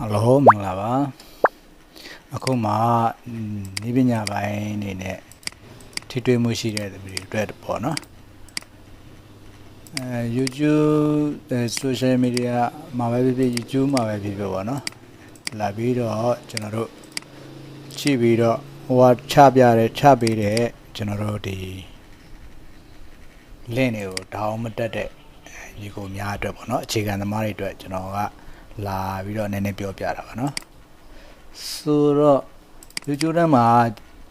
ဟယ်လိုမင်္ဂလာပါအခုမှဤပညာပိုင်းအနေနဲ့ထိတွေ့မှုရှိတဲ့သူတွေအတွက်ပေါ့နော်အဲ YouTube အဲ social media မှာပဲဖြစ်ဖြစ် YouTube မှာပဲဖြစ်ဖြစ်ပေါ့နော်လာပြီးတော့ကျွန်တော်တို့ကြည့်ပြီးတော့ဟိုကချပြတယ်ချပေးတဲ့ကျွန်တော်တို့ဒီ link တွေကို down မတက်တဲ့ညီကိုများအတွက်ပေါ့နော်အခြေခံသမားတွေအတွက်ကျွန်တော်က လာပြီးတော့နည်းနည်းပြောပြတာပါနော်ဆိုတော့ YouTube ထဲမှာ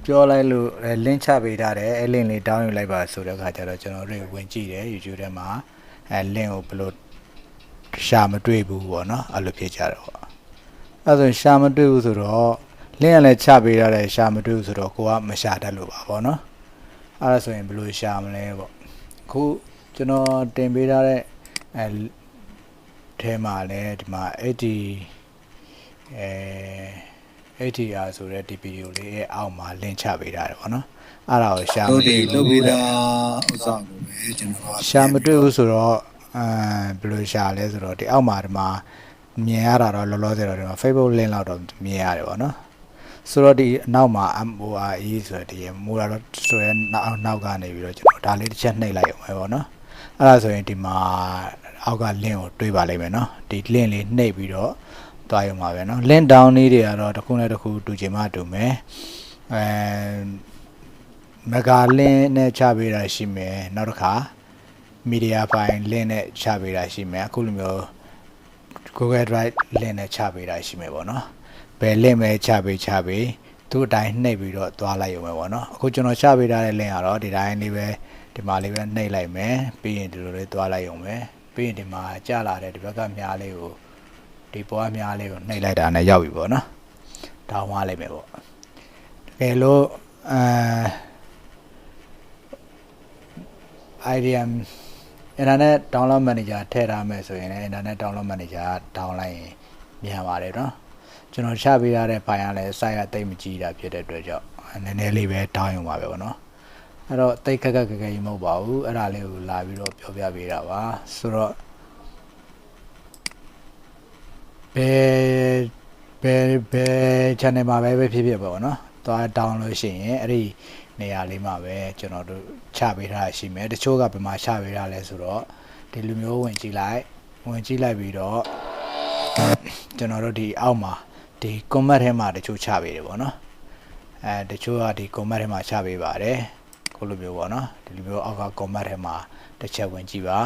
ပြောလိုက်လို့အဲ link ချပေးထားတယ်အဲ link လေး down ယူလိုက်ပါဆိုတဲ့အခါကျတော့ကျွန်တော်တို့ဝင်ကြည့်တယ် YouTube ထဲမှာအဲ link ကိုဘယ်လိုရှာမတွေ့ဘူးပေါ့နော်အဲ့လိုဖြစ်ကြတယ်ပေါ့အဲ့ဒါဆိုရင်ရှာမတွေ့ဘူးဆိုတော့ link ကလည်းချပေးထားတယ်ရှာမတွေ့ဘူးဆိုတော့ကိုကမရှာတတ်လို့ပါပေါ့နော်အဲ့ဒါဆိုရင်ဘယ်လိုရှာမလဲပေါ့အခုကျွန်တော်တင်ပေးထားတဲ့အဲ ထဲမှာလည်းဒီမှာ80အဲ 80R ဆိုတဲ့ဒီဗီဒီယိုလေးရဲ့အောက်မှာ link ချပေးထားတယ်ပေါ့နော်အဲ့ဒါကိုရှာမတို့ဒီတွေ့လုဘူးပ်ပြီးသားဥစ္စာကိုပဲကျွန်တော်ကရှာမတွေ့ဘူးဆိုတော့အဲဘယ်လိုရှာလဲဆိုတော့ဒီအောက်မှာဒီမှာမြင်ရတာတော့လောလောဆယ်တော့ဒီမှာ Facebook link လောက်တော့မြင်ရတယ်ပေါ့နော်ဆိုတော့ဒီအနောက်မှာ MORE ဆိုတဲ့ဒီ MORE တော့ဆိုရဲနောက်နောက်ကနေပြီးတော့ကျွန်တော်ဒါလေးတစ်ချက်နှိပ်လိုက်အောင်ပဲပေါ့နော်အဲ့ဒါဆိုရင်ဒီမှာ အောက်က link ကိုတွေးပါလိမ့်မယ်နော်ဒီ link လေးနှိပ်ပြီးတော့သွားရုံပါပဲနော် link down လေးတွေကတော့တစ်ခုနဲ့တစ်ခုတူချင်မှတူမယ်အဲမဂါ link နဲ့ချပေးတာရှိမယ်နောက်တစ်ခါ media file link နဲ့ချပေးတာရှိမယ်အခုလိုမျိုး Google Drive link နဲ့ချပေးတာရှိမယ်ပေါ့နော်ဘယ် link ပဲချပေးချပေးသူ့အတိုင်းနှိပ်ပြီးတော့သွားလိုက်ရုံပဲပေါ့နော်အခုကျွန်တော်ချပေးထားတဲ့ link ကတော့ဒီတိုင်းလေးပဲဒီမှာလေးပဲနှိပ်လိုက်မယ်ပြီးရင်ဒီလိုလေးသွားလိုက်ရုံပဲ ပြီးရင်ဒီမှာကြာလာတဲ့ဒီဘက်ကမြားလေးကိုဒီပေါ်ကမြားလေးကိုနှိပ်လိုက်တာနဲ့ရောက်ပြီပေါ့နော်တောင်းသွားလိုက်မယ်ပေါ့တကယ်လို့အဲ IDM internet download manager ထည့်ထားမယ်ဆိုရင်လည်း internet download manager က down လိုက်ရင်မြန်ပါတယ်เนาะကျွန်တော်ချပေးထားတဲ့ file ကလည်း site ကတိတ်မကြီးတာဖြစ်တဲ့အတွက်ကြောင့်နည်းနည်းလေးပဲ down ရုံပါပဲပေါ့เนาะ အဲ့တော့တိတ်ခက်ခက်ခက်ခက်ကြီးမဟုတ်ပါဘူးအဲ့ဒါလေးကိုလာပြီးတော့ပြောပြပေးတာပါဆိုတော့ဘယ်ဘယ်ဘယ် channel မှာပဲဖြစ်ဖြစ်ပေါ့နော်သွားတောင်းလို့ရှိရင်အဲ့ဒီနေရာလေးမှာပဲကျွန်တော်တို့ချပေးထားရှိမယ်တချို့ကဘယ်မှာချပေးထားလဲဆိုတော့ဒီလူမျိုးဝင်ကြည့်လိုက်ဝင်ကြည့်လိုက်ပြီးတော့ကျွန်တော်တို့ဒီအောက်မှာဒီ comment ထဲမှာတချို့ချပေးတယ်ပေါ့နော်အဲတချို့ကဒီ comment ထဲမှာချပေးပါတယ် ခုလိုမျိုးပေါ့နော်ဒီလိုမျိုးအောက်က comment ထဲမှာတစ်ချက်ဝင်ကြည့်ပါ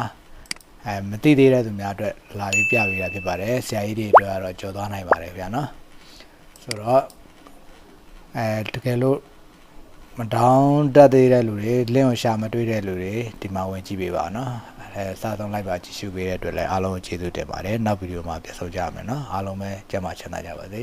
အဲမသိသေးတဲ့သူများအတွက်လာပြီးပြပေးတာဖြစ်ပါတယ်ဆရာကြီးတွေအတွက်ကတော့ကြော်သွားနိုင်ပါတယ်ဗျာနော်ဆိုတော့အဲတကယ်လို့မတောင်းတက်သေးတဲ့လူတွေလင့်ကိုရှာမတွေ့တဲ့လူတွေဒီမှာဝင်ကြည့်ပေးပါနော်အဲစသုံးလိုက်ပါကြည့်ရှုပေးတဲ့အတွက်လည်းအားလုံးကျေးဇူးတင်ပါတယ်နောက်ဗီဒီယိုမှာပြန်ဆုံကြရမယ်နော်အားလုံးပဲကြက်မှချမ်းသာကြပါစေ